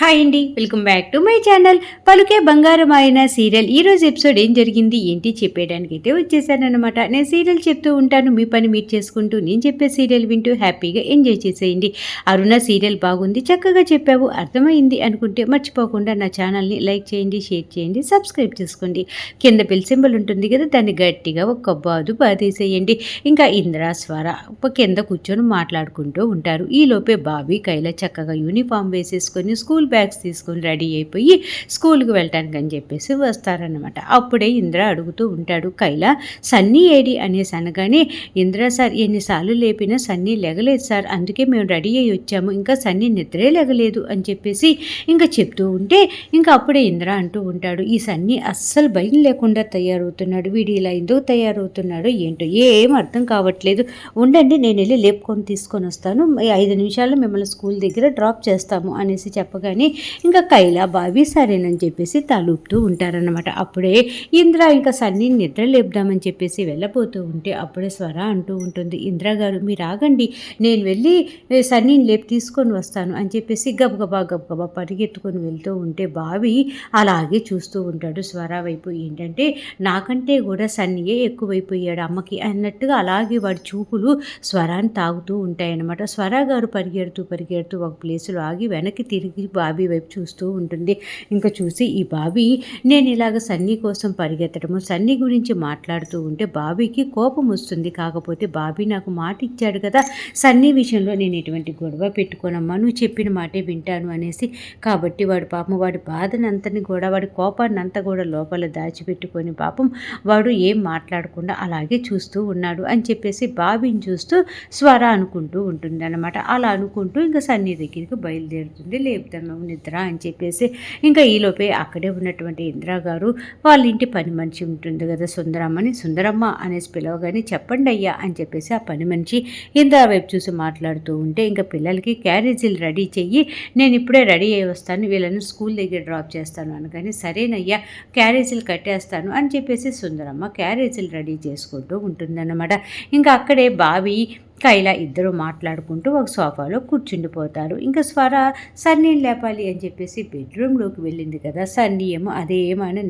Hi అండి welcome back to my channel. పలుకే బంగారం ఆయన సీరియల్. ఈ రోజు ఎపిసోడ్ ఏం జరిగింది ఏంటి చెప్పేయడానికి అయితే వచ్చేసానమాట నేను సీరియల్ చెప్తూ ఉంటాను మీ పని మీరు చేసుకుంటూ నేను చెప్పే సీరియల్ వింటూ హ్యాపీగా ఎంజాయ్ చేసేయండి. అరుణ సీరియల్ బాగుంది చక్కగా చెప్పావు అర్థమైంది అనుకుంటే మర్చిపోకుండా నా ఛానల్ని లైక్ చేయండి షేర్ చేయండి సబ్స్క్రైబ్ చేసుకోండి. కింద బిల్ సింబల్ ఉంటుంది కదా దాన్ని గట్టిగా ఒక బాదు బాధేసేయండి ఇంకా ఇంద్ర స్వర కింద కూర్చొని మాట్లాడుకుంటూ ఉంటారు. ఈలోపే బాబీ కైలా చక్కగా యూనిఫామ్ వేసేసుకొని స్కూల్ బ్యాగ్స్ తీసుకొని రెడీ అయిపోయి స్కూల్కి వెళ్ళటానికి అని చెప్పేసి వస్తారనమాట అప్పుడే ఇంద్ర అడుగుతూ ఉంటాడు కైలా సన్నీ ఏడి? అనేసి అనగానే ఇంద్ర సార్ ఎన్నిసార్లు లేపినా సన్నీ లెగలేదు సార్. అందుకే మేము రెడీ అయ్యి వచ్చాము. ఇంకా సన్నీ నిద్రే లెగలేదు అని చెప్పేసి ఇంకా చెప్తూ ఉంటే ఇంకా అప్పుడే ఇంద్ర అంటూ ఉంటాడు ఈ సన్నీ అస్సలు భయం లేకుండా తయారవుతున్నాడు. వీడు ఇలా ఎందుకు తయారవుతున్నాడు ఏంటో ఏం అర్థం కావట్లేదు. ఉండండి నేను వెళ్ళి లేపుకొని తీసుకొని వస్తాను. ఐదు నిమిషాల్లో మిమ్మల్ని స్కూల్ దగ్గర డ్రాప్ చేస్తాము అనేసి చెప్పగానే ఇంకా కైలా బావి సరేనని చెప్పేసి తలుపుతూ ఉంటారనమాట అప్పుడే ఇంద్ర ఇంకా సన్నీ నిద్ర లేపుదామని చెప్పేసి వెళ్ళబోతూ ఉంటే అప్పుడే స్వర అంటూ ఉంటుంది. ఇంద్ర గారు మీరు ఆగండి. నేను వెళ్ళి సన్నీని లేపి తీసుకొని వస్తాను అని చెప్పేసి గబగబా గబగబా పరిగెత్తుకొని వెళ్తూ ఉంటే బావి అలాగే చూస్తూ ఉంటాడు స్వర వైపు. ఏంటంటే నాకంటే కూడా సన్నీయే ఎక్కువైపోయాడు అమ్మకి అన్నట్టుగా అలాగే వాడి చూపులు స్వరాన్ని తాగుతూ ఉంటాయన్నమాట. స్వర గారు పరిగెడుతూ పరిగెడుతూ ఒక ప్లేస్లో ఆగి వెనక్కి తిరిగి బాబీ వైపు చూస్తూ ఉంటుంది. ఇంకా చూసి ఈ బాబీ నేను ఇలాగ సన్నీ కోసం పరిగెత్తడము సన్నీ గురించి మాట్లాడుతూ ఉంటే బాబీకి కోపం వస్తుంది. కాకపోతే బాబీ నాకు మాట ఇచ్చాడు కదా సన్నీ విషయంలో నేను ఎటువంటి గొడవ పెట్టుకోనమ్మా. నువ్వు చెప్పిన మాటే వింటాను అనేసి. కాబట్టి వాడు పాపం వాడి బాధనంతని కూడా వాడి కోపాన్ని అంతా కూడా లోపల దాచిపెట్టుకొని పాపం వాడు ఏం మాట్లాడకుండా అలాగే చూస్తూ ఉన్నాడు అని చెప్పేసి బాబీని చూస్తూ స్వర అనుకుంటూ ఉంటుంది అనమాట అలా అనుకుంటూ ఇంకా సన్నీ దగ్గరికి బయలుదేరుతుంది. లేపుతాము నిద్ర అని చెప్పేసి ఇంకా ఈలోపే అక్కడే ఉన్నటువంటి ఇందిరా గారు వాళ్ళ ఇంటి పని మనిషి ఉంటుంది కదా సుందరమ్మని సుందరమ్మ అనేసి పిలవగానే చెప్పండి అయ్యా అని చెప్పేసి ఆ పని మనిషి ఇందిరా వైపు చూసి మాట్లాడుతూ ఉంటే ఇంకా పిల్లలకి క్యారేజీలు రెడీ చెయ్యి నేను ఇప్పుడే రెడీ అయ్యి వస్తాను వీళ్ళని స్కూల్ దగ్గర డ్రాప్ చేస్తాను అనగానే సరేనయ్యా క్యారేజీలు కట్టేస్తాను అని చెప్పేసి సుందరమ్మ క్యారేజీలు రెడీ చేసుకుంటూ ఉంటుందన్నమాట. ఇంకా అక్కడే బావి కైలా ఇద్దరు మాట్లాడుకుంటూ ఒక సోఫాలో కూర్చుండిపోతారు. ఇంకా స్వర సన్నీని లేపాలి అని చెప్పేసి బెడ్రూమ్లోకి వెళ్ళింది కదా సన్నీ ఏమో అదే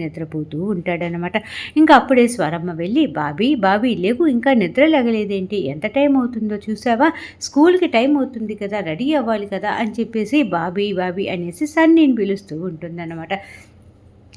నిద్రపోతూ ఉంటాడనమాట ఇంకా అప్పుడే స్వరమ్మ వెళ్ళి బాబీ బాబీ లేవు ఇంకా నిద్ర లేగలేదేంటి? ఎంత టైం అవుతుందో చూసావా? స్కూల్కి టైం అవుతుంది కదా రెడీ అవ్వాలి కదా అని చెప్పేసి బాబీ బాబీ అనేసి సన్నీని పిలుస్తూ ఉంటుందన్నమాట.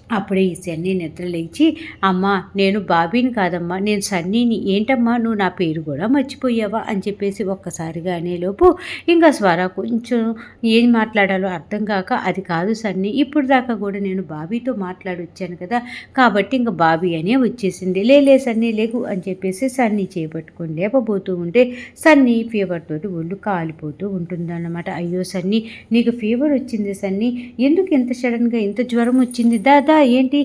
అప్పుడే ఈ సన్నీ నిద్రలేచి అమ్మా నేను బాబీని కాదమ్మా నేను సన్నీని. ఏంటమ్మా నువ్వు నా పేరు కూడా మర్చిపోయావా? అని చెప్పేసి ఒక్కసారిగా అనేలోపు ఇంకా స్వర కొంచెం ఏం మాట్లాడాలో అర్థం కాక అది కాదు సన్నీ ఇప్పుడు దాకా కూడా నేను బాబీతో మాట్లాడొచ్చాను కదా కాబట్టి ఇంకా బాబీ అనే వచ్చేసింది. లేలే సన్నీ లేకు అని చెప్పేసి సన్నీ చేపట్టుకొని లేపబోతూ ఉంటే సన్నీ ఫీవర్ తోటి ఒళ్ళు కాలిపోతూ ఉంటుందన్నమాట. అయ్యో సన్నీ నీకు ఫీవర్ వచ్చింది సన్నీ. ఎందుకు ఇంత సడన్గా ఇంత జ్వరం వచ్చింది? దాదా ఏంటి?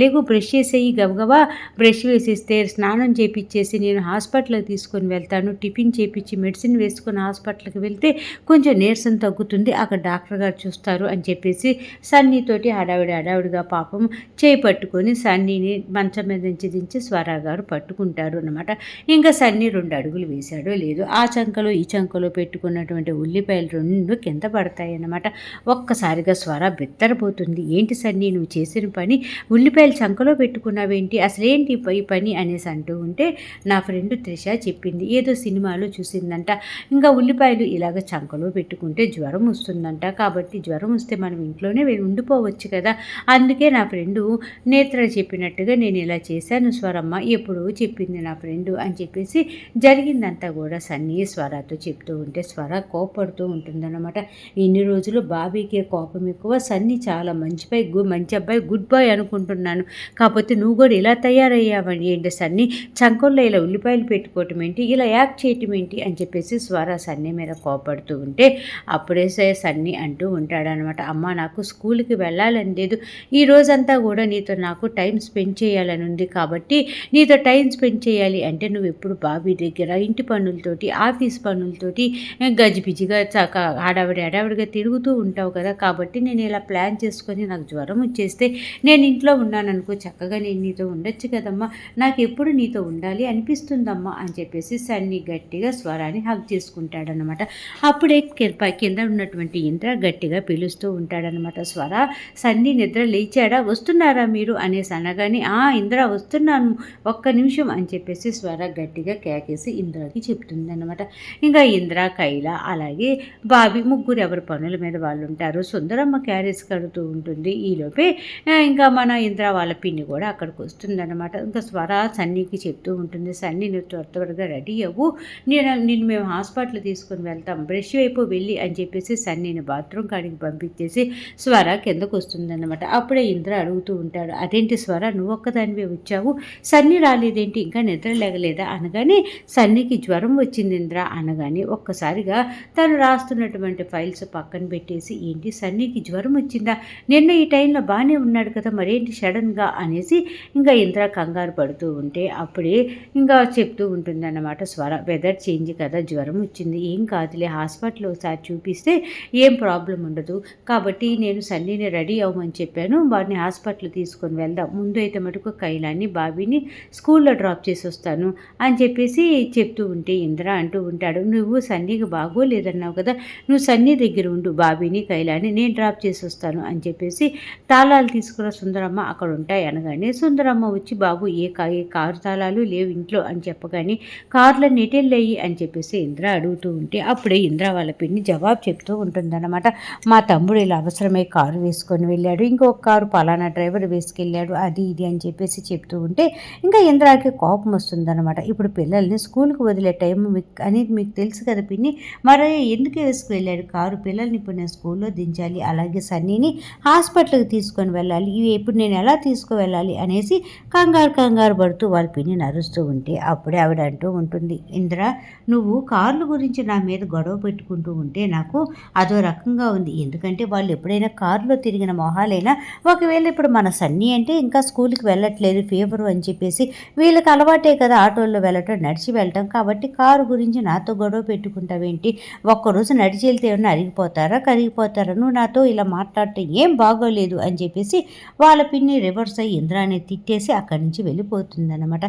లేవు బ్రష్ చేసేయి గబగబా బ్రష్ వేసేస్తే స్నానం చేపిచ్చేసి నేను హాస్పిటల్కి తీసుకొని వెళ్తాను. టిఫిన్ చేపించి మెడిసిన్ వేసుకొని హాస్పిటల్కి వెళ్తే కొంచెం నీరసం తగ్గుతుంది. అక్కడ డాక్టర్ గారు చూస్తారు అని చెప్పేసి సన్నీతోటి హడావిడి హడావిడిగా పాపం చేయి పట్టుకొని సన్నీని మంచం మీద నుంచి దించి స్వరా గారు పట్టుకుంటారు అనమాట ఇంకా సన్నీ రెండు అడుగులు వేశాడో లేదు ఆ చంకలో ఈ చంకలో పెట్టుకున్నటువంటి ఉల్లిపాయలు రెండు కింద పడతాయి అన్నమాట. ఒక్కసారిగా స్వర బిత్తరపోతుంది. ఏంటి సన్నీ నువ్వు చేసిన పని ఉల్లిపాయలు చంకలో పెట్టుకున్నావేంటి? అసలేంటి ఈ పని అనేసి అంటూ ఉంటే నా ఫ్రెండ్ త్రిష చెప్పింది. ఏదో సినిమాలో చూసిందంట. ఇంకా ఉల్లిపాయలు ఇలాగ చంకలో పెట్టుకుంటే జ్వరం వస్తుందంట. కాబట్టి జ్వరం వస్తే మనం ఇంట్లోనే ఉండిపోవచ్చు కదా. అందుకే నా ఫ్రెండు నేత్ర చెప్పినట్టుగా నేను ఇలా చేశాను స్వరమ్మ. ఎప్పుడు చెప్పింది నా ఫ్రెండు అని చెప్పేసి జరిగిందంతా కూడా సన్నీ స్వరాతో చెప్తూ ఉంటే స్వర కోపడుతూ ఉంటుందన్నమాట. ఇన్ని రోజులు బాబీకే కోపం ఎక్కువ. సన్నీ చాలా మంచిపై మంచి అబ్బాయి గుడ్ బాయ్ అనుకుంటున్నాను. కాకపోతే నువ్వు కూడా ఇలా తయారయ్యావని ఏంటి సన్నీ? చంకొల్లో ఇలా ఉల్లిపాయలు పెట్టుకోవటం ఏంటి? ఇలా యాక్ట్ చేయటం ఏంటి? అని చెప్పేసి స్వర సన్నీ మీద కోపడుతూ ఉంటే అప్పుడే సే- సన్నీ అంటూ ఉంటాడనమాట అమ్మ నాకు స్కూల్కి వెళ్ళాలని లేదు. ఈ రోజంతా కూడా నీతో నాకు టైం స్పెండ్ చేయాలని ఉంది కాబట్టి నీతో టైం స్పెండ్ చేయాలి అంటే నువ్వు ఎప్పుడు బాబీ దగ్గర ఇంటి పనులతోటి ఆఫీస్ పనులతోటి గజిబిజిగా చక్క హడావిడి హడావిడిగా తిరుగుతూ ఉంటావు కదా. కాబట్టి నేను ఇలా ప్లాన్ చేసుకొని నాకు జ్వరం వచ్చేస్తే వస్తే నేను ఇంట్లో ఉన్నాననుకో చక్కగా నేను నీతో ఉండొచ్చు కదమ్మా. నాకు ఎప్పుడు నీతో ఉండాలి అనిపిస్తుందమ్మా అని చెప్పేసి సన్ని గట్టిగా స్వరాన్ని హక్ చేసుకుంటాడనమాట అప్పుడే కి- కింద ఉన్నటువంటి ఇంద్ర గట్టిగా పిలుస్తూ ఉంటాడనమాట స్వర సన్ని నిద్ర లేచాడా? వస్తున్నారా మీరు? అనేసి అనగానే ఆ ఇంద్ర వస్తున్నాను. ఒక్క నిమిషం అని చెప్పేసి స్వర గట్టిగా కేకేసి ఇంద్రకి చెప్తుంది అనమాట ఇంకా ఇంద్ర కైల అలాగే బాబీ ముగ్గురు ఎవరి పనుల మీద వాళ్ళు ఉంటారు సుందరమ్మ క్యారేజ్ కడుతూ ఉంటుంది. ఈలోపే ఇంకా మన ఇంద్ర వాళ్ళ పిన్ని కూడా అక్కడికి వస్తుందన్నమాట. ఇంకా స్వర సన్నీకి చెప్తూ ఉంటుంది సన్నీ నువ్వు త్వర త్వరగా రెడీ అవ్వు. నేను నిన్ను మేము హాస్పిటల్ తీసుకొని వెళ్తాం. బ్రష్ వైపు వెళ్ళి అని చెప్పేసి సన్నీని బాత్రూమ్ కాడికి పంపించేసి స్వర కిందకు వస్తుందన్నమాట. అప్పుడే ఇంద్ర అడుగుతూ ఉంటాడు అదేంటి స్వర నువ్వు ఒక్కదానివే వచ్చావు? సన్నీ రాలేదేంటి? ఇంకా నిద్ర లేగలేదా? అనగానే సన్నీకి జ్వరం వచ్చింది ఇంద్ర అనగానే ఒక్కసారిగా తను రాస్తున్నటువంటి ఫైల్స్ పక్కన పెట్టేసి ఏంటి సన్నీకి జ్వరం వచ్చిందా? నిన్న ఈ టైంలో బాగానే ఉన్నాడు కదా మరేంటి సడన్గా అనేసి ఇంకా ఇంద్ర కంగారు పడుతూ ఉంటే అప్పుడే ఇంకా చెప్తూ ఉంటుందన్నమాట స్వర. వెదర్ చేంజ్ కదా జ్వరం వచ్చింది. ఏం కాదులే హాస్పిటల్ ఒకసారి చూపిస్తే ఏం ప్రాబ్లం ఉండదు. కాబట్టి నేను సన్నీని రెడీ అవ్వమని చెప్పాను. వాడిని హాస్పిటల్ తీసుకొని వెళ్దాం. ముందు అయితే మటుకు కైలాన్ని బాబీని స్కూల్లో డ్రాప్ చేసి వస్తాను అని చెప్పేసి చెప్తూ ఉంటే ఇంద్ర అంటూ ఉంటాడు నువ్వు సన్నీకి బాగోలేదన్నావు కదా నువ్వు సన్నీ దగ్గర ఉండు బాబీని కైలాన్ని నేను డ్రాప్ చేసి వస్తాను అని చెప్పేసి తాళాలు తీసుకున్న సుందరమ్మ అక్కడ ఉంటాయి అనగానే సుందరమ్మ వచ్చి బాబు ఏ కా ఏ కారు తాళాలు లేవు ఇంట్లో అని చెప్పగానే కార్లో నెటెళ్ళయ్యి అని చెప్పేసి ఇంద్ర అడుగుతూ ఉంటే అప్పుడే ఇంద్ర వాళ్ళ పిన్ని జవాబు చెప్తూ ఉంటుందన్నమాట. మా తమ్ముడు ఇలా అవసరమై కారు వేసుకొని వెళ్ళాడు ఇంకొక కారు పలానా డ్రైవర్ వేసుకెళ్ళాడు అది ఇది అని చెప్పేసి చెప్తూ ఉంటే ఇంకా ఇంద్రాకి కోపం వస్తుందన్నమాట. ఇప్పుడు పిల్లల్ని స్కూల్కి వదిలే టైం మీకు అనేది మీకు తెలుసు కదా పిన్ని మరి ఎందుకు వేసుకువెళ్ళాడు? కారు పిల్లల్ని ఇప్పుడు నేను స్కూల్లో దించాలి అలాగే సన్నీని హాస్పిటల్కి తీసుకొని వెళ్ళాలి ఇవి ఇప్పుడు నేను ఎలా తీసుకువెళ్ళాలి అనేసి కంగారు కంగారు పడుతూ వాళ్ళ పిన్ని నరుస్తూ ఉంటే అప్పుడే ఆవిడ అంటూ ఉంటుంది ఇంద్ర నువ్వు కార్ల గురించి నా మీద గొడవ పెట్టుకుంటూ ఉంటే నాకు అదో రకంగా ఉంది. ఎందుకంటే వాళ్ళు ఎప్పుడైనా కారులో తిరిగిన మొహాలైనా ఒకవేళ ఇప్పుడు మన సన్నీ అంటే ఇంకా స్కూల్కి వెళ్ళట్లేదు ఫీవర్ అని చెప్పేసి వీళ్ళకి అలవాటే కదా ఆటోల్లో వెళ్ళటం నడిచి వెళ్ళటం. కాబట్టి కారు గురించి నాతో గొడవ పెట్టుకుంటావేంటి? ఒక్కరోజు నడిచి వెళ్తే ఏమన్నా అరిగిపోతారా కరిగిపోతారా? నువ్వు నాతో ఇలా మాట్లాడటం ఏం బాగోలేదు అని చెప్పేసి వాళ్ళ పిన్ని రివర్స్ అయ్యి ఇంద్రాన్ని తిట్టేసి అక్కడి నుంచి వెళ్ళిపోతుందన్నమాట.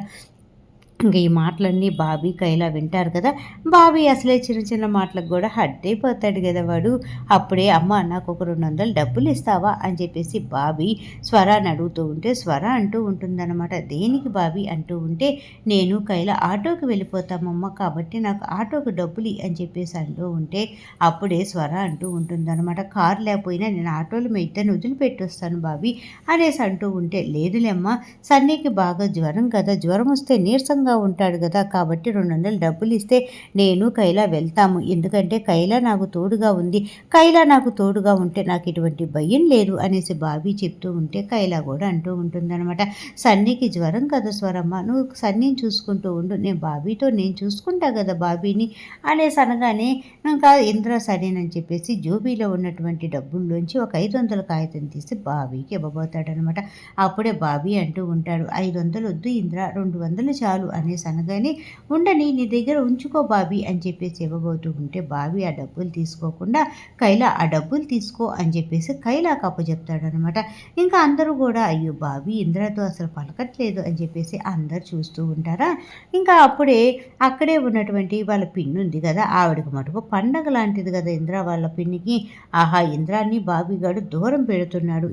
ఇంకా ఈ మాటలన్నీ బాబీ కైలా వింటారు కదా బాబీ అసలే చిన్న చిన్న మాటలకు కూడా హట్ అయిపోతాడు కదా వాడు. అప్పుడే అమ్మ నాకు ఒక రెండు వందలు డబ్బులు ఇస్తావా అని చెప్పేసి బాబీ స్వరాన్ని అడుగుతూ ఉంటే స్వర అంటూ ఉంటుందన్నమాట. దేనికి బాబీ? అంటూ ఉంటే నేను కైల ఆటోకి వెళ్ళిపోతామమ్మ కాబట్టి నాకు ఆటోకి డబ్బులు అని చెప్పేసి అంటూ ఉంటే అప్పుడే స్వర అంటూ ఉంటుందన్నమాట. కారు లేకపోయినా నేను ఆటోలు మీ ఇద్దరిని వదిలిపెట్టొస్తాను బాబీ అనేసి అంటూ ఉంటే లేదులేమ్మా సన్నీకి బాగా జ్వరం కదా జ్వరం వస్తే నీరసంగా ఉంటాడు కదా. కాబట్టి రెండు వందలు డబ్బులు ఇస్తే నేను కైలా వెళ్తాము. ఎందుకంటే కైలా నాకు తోడుగా ఉంది. కైలా నాకు తోడుగా ఉంటే నాకు ఇటువంటి భయం లేదు అనేసి బాబీ చెప్తూ ఉంటే కైలా కూడా అంటూ ఉంటుందన్నమాట. సన్నీకి జ్వరం కదా స్వరమ్మ. నువ్వు సన్నీని చూసుకుంటూ ఉండు. నేను బాబీతో నేను చూసుకుంటా కదా బాబీని అనేసి అనగానే ఇంకా ఇంద్ర సరేనని చెప్పేసి జోబీలో ఉన్నటువంటి డబ్బుల్లోంచి ఒక ఐదు వందల కాగితం తీసి బాబీకి ఇవ్వబోతాడనమాట అప్పుడే బాబీ అంటూ ఉంటాడు ఐదు వందలు వద్దు ఇంద్ర రెండు వందలు చాలు అనేసి అనగానే ఉండని నీ దగ్గర ఉంచుకో బాబీ అని చెప్పేసి ఇవ్వబోతూ ఉంటే బాబీ ఆ డబ్బులు తీసుకోకుండా కైలా ఆ డబ్బులు తీసుకో అని చెప్పేసి కైలాకు అప్పచెప్తాడనమాట ఇంకా అందరూ కూడా అయ్యో బాబీ ఇంద్రతో అసలు పలకట్లేదు అని చెప్పేసి అందరు చూస్తూ ఉంటారా? ఇంకా అప్పుడే అక్కడే ఉన్నటువంటి వాళ్ళ పిన్ని ఉంది కదా ఆవిడకి మటుకు పండగ లాంటిది కదా ఇంద్ర వాళ్ళ పిన్నికి. ఆహా ఇంద్రాన్ని బాబీగాడు దూరం పెడుతున్నాడు.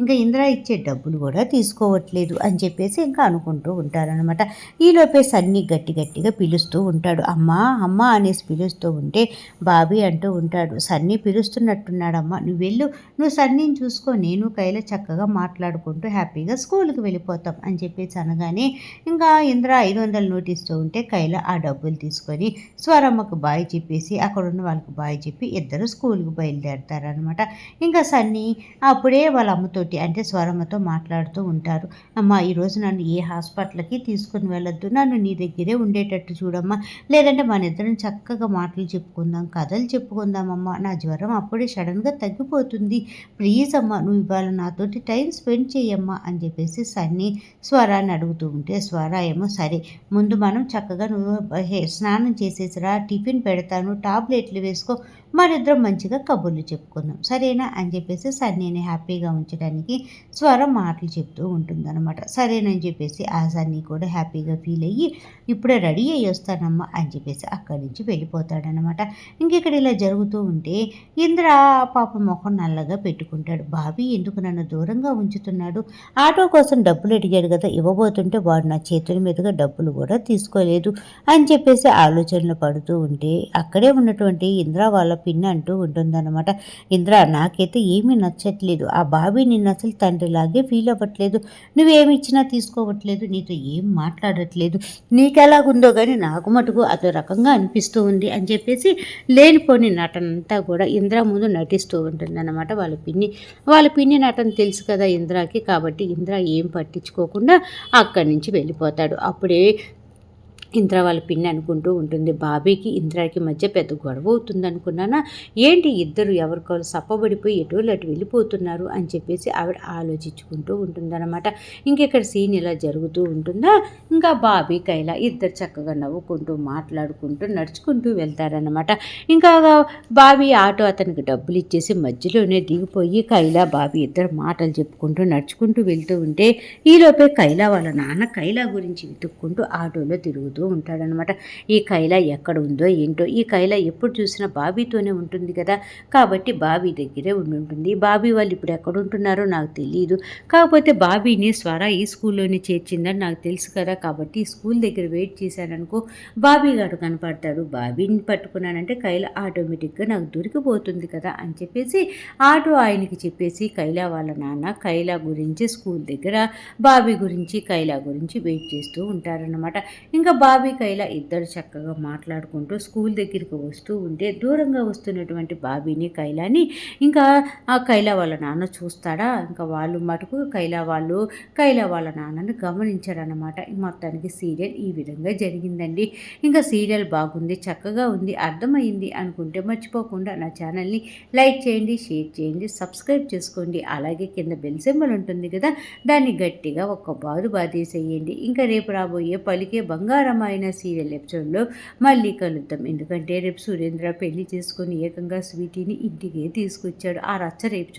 ఇంకా ఇంద్ర ఇచ్చే డబ్బులు కూడా తీసుకోవట్లేదు అని చెప్పేసి ఇంకా అనుకుంటూ ఉంటారనమాట. ఈలోపే సన్ని గట్టి గట్టిగా పిలుస్తూ ఉంటాడు. అమ్మా అమ్మా అనేసి పిలుస్తూ ఉంటే బాబీ అంటూ ఉంటాడు. సన్ని పిలుస్తున్నట్టున్నాడమ్మా. నువ్వు వెళ్ళు. నువ్వు సన్నిని చూసుకో. నేను కైల చక్కగా మాట్లాడుకుంటూ హ్యాపీగా స్కూల్కి వెళ్ళిపోతాం అని చెప్పేసి అనగానే ఇంకా ఇంద్ర ఐదు వందలు నోటిస్తూ ఉంటే కైల ఆ డబ్బులు తీసుకొని స్వరమ్మకు బాయ్ చెప్పేసి అక్కడ ఉన్న వాళ్ళకి బాయ్ చెప్పి ఇద్దరు స్కూల్కి బయలుదేరతారనమాట ఇంకా సన్నీ అప్పుడే వాళ్ళ అమ్మతోటి అంటే స్వరమ్మతో మాట్లాడుతూ ఉంటారు. అమ్మ ఈరోజు నన్ను ఏ హాస్పిటల్కి తీసుకుని వెళ్ళొద్దు? నన్ను నీ దగ్గరే ఉండేటట్టు చూడమ్మా. లేదంటే మన ఇద్దరం చక్కగా మాటలు చెప్పుకుందాం కథలు చెప్పుకుందామమ్మా. నా జ్వరం అప్పుడే సడన్గా తగ్గిపోతుంది. ప్లీజ్ అమ్మా నువ్వు ఇవాళ నాతోటి టైం స్పెండ్ చేయమ్మా అని చెప్పేసి సన్నీ స్వరాన్ని అడుగుతూ ఉంటే స్వర ఏమో సరే ముందు మనం చక్కగా నువ్వు స్నానం చేసేసిరా టిఫిన్ పెడతాను టాబ్లెట్లు వేసుకో మరిద్దరం మంచిగా కబుర్లు చెప్పుకుందాం. సరేనా అని చెప్పేసి సన్నీని హ్యాపీగా ఉంచడానికి స్వరం మాటలు చెప్తూ ఉంటుందన్నమాట. సరేనని చెప్పేసి ఆ సన్నీ కూడా హ్యాపీగా ఫీల్ అయ్యి ఇప్పుడే రెడీ అయ్యి వస్తానమ్మా అని చెప్పేసి అక్కడి నుంచి వెళ్ళిపోతాడనమాట ఇంకెక్కడ ఇలా జరుగుతూ ఉంటే ఇంద్ర పాప ముఖం నల్లగా పెట్టుకుంటాడు. బాబీ ఎందుకు నన్ను దూరంగా ఉంచుతున్నాడు? ఆటో కోసం డబ్బులు అడిగాడు కదా ఇవ్వబోతుంటే వాడు నా చేతుల మీదుగా డబ్బులు కూడా తీసుకోలేదు అని చెప్పేసి ఆలోచనలు పడుతూ ఉంటే అక్కడే ఉన్నటువంటి ఇంద్ర వాళ్ళ పిన్ అంటూ ఉంటుందన్నమాట. ఇంద్ర నాకైతే ఏమీ నచ్చట్లేదు. ఆ బాబీ నిన్ను అసలు తండ్రిలాగే ఫీల్ అవ్వట్లేదు. నువ్వేమిచ్చినా తీసుకోవట్లేదు. నీతో ఏం మాట్లాడట్లేదు. నీకెలాగుందో కానీ నాకు మటుకు అదో రకంగా అనిపిస్తూ ఉంది అని చెప్పేసి లేనిపోని నటనంతా కూడా ఇంద్ర ముందు నటిస్తూ ఉంటుందన్నమాట వాళ్ళ పిన్ని. వాళ్ళ పిన్ని నటన తెలుసు కదా ఇంద్రాకి కాబట్టి ఇంద్ర ఏం పట్టించుకోకుండా అక్కడి నుంచి వెళ్ళిపోతాడు. అప్పుడే ఇంద్ర వాళ్ళ పిన్ని అనుకుంటూ ఉంటుంది బాబీకి ఇంద్రాకి మధ్య పెద్ద గొడవ అవుతుంది అనుకున్నానా ఏంటి ఇద్దరు ఎవరికోలు సప్పబడిపోయి ఎటు అటు వెళ్ళిపోతున్నారు అని చెప్పేసి ఆవిడ ఆలోచించుకుంటూ ఉంటుందన్నమాట. ఇంకెక్కడ సీన్ ఇలా జరుగుతూ ఉంటుందా? ఇంకా బాబీ కైలా ఇద్దరు చక్కగా నవ్వుకుంటూ మాట్లాడుకుంటూ నడుచుకుంటూ వెళ్తారనమాట ఇంకా బాబీ ఆటో అతనికి డబ్బులు ఇచ్చేసి మధ్యలోనే దిగిపోయి కైలా బాబీ ఇద్దరు మాటలు చెప్పుకుంటూ నడుచుకుంటూ వెళ్తూ ఉంటే ఈలోపే కైలా వాళ్ళ నాన్న కైలా గురించి వెతుక్కుంటూ ఆటోలో తిరుగుతూ వెతుకుతూ ఉంటాడనమాట ఈ కైలా ఎక్కడ ఉందో ఏంటో ఈ కైలా ఎప్పుడు చూసినా బాబీతోనే ఉంటుంది కదా. కాబట్టి బాబీ దగ్గరే ఉండి ఉంటుంది. బాబీ వాళ్ళు ఇప్పుడు ఎక్కడ ఉంటున్నారో నాకు తెలియదు కాకపోతే బాబీని స్వర ఈ స్కూల్లోనే చేర్చిందని నాకు తెలుసు కదా. కాబట్టి ఈ స్కూల్ దగ్గర వెయిట్ చేశాననుకో బాబీ గారు కనపడతాడు. బాబీని పట్టుకున్నానంటే కైలా ఆటోమేటిక్గా నాకు దొరికిపోతుంది కదా అని చెప్పేసి ఆటో ఆయనకి చెప్పేసి కైలా వాళ్ళ నాన్న కైలా గురించి స్కూల్ దగ్గర బాబీ గురించి కైలా గురించి వెయిట్ చేస్తూ ఉంటారనమాట ఇంకా బా బాబి కైలా ఇద్దరు చక్కగా మాట్లాడుకుంటూ స్కూల్ దగ్గరికి వస్తూ ఉంటే దూరంగా వస్తున్నటువంటి బాబీని కైలాని ఇంకా ఆ కైలా వాళ్ళ నాన్న చూస్తాడా? ఇంకా వాళ్ళు మటుకు కైలా వాళ్ళు కైలా వాళ్ళ నాన్నను గమనించారనమాట మొత్తానికి సీరియల్ ఈ విధంగా జరిగిందండి. ఇంకా సీరియల్ బాగుంది చక్కగా ఉంది అర్థమైంది అనుకుంటే మర్చిపోకుండా నా ఛానల్ని లైక్ చేయండి షేర్ చేయండి సబ్స్క్రైబ్ చేసుకోండి. అలాగే కింద బెల్ సింబల్ ఉంటుంది కదా దాన్ని గట్టిగా ఒక బాదు బాధేసేయండి ఇంకా రేపు రాబోయే పలికే బంగారం అయిన సీరియల్ ఎపిసోడ్లో మళ్ళీ కలుద్దాం. ఎందుకంటే రేపు సురేంద్ర పెళ్ళి చేసుకొని ఏకంగా స్వీటీని ఇంటికే తీసుకొచ్చాడు. ఆ రచ్చ రేపు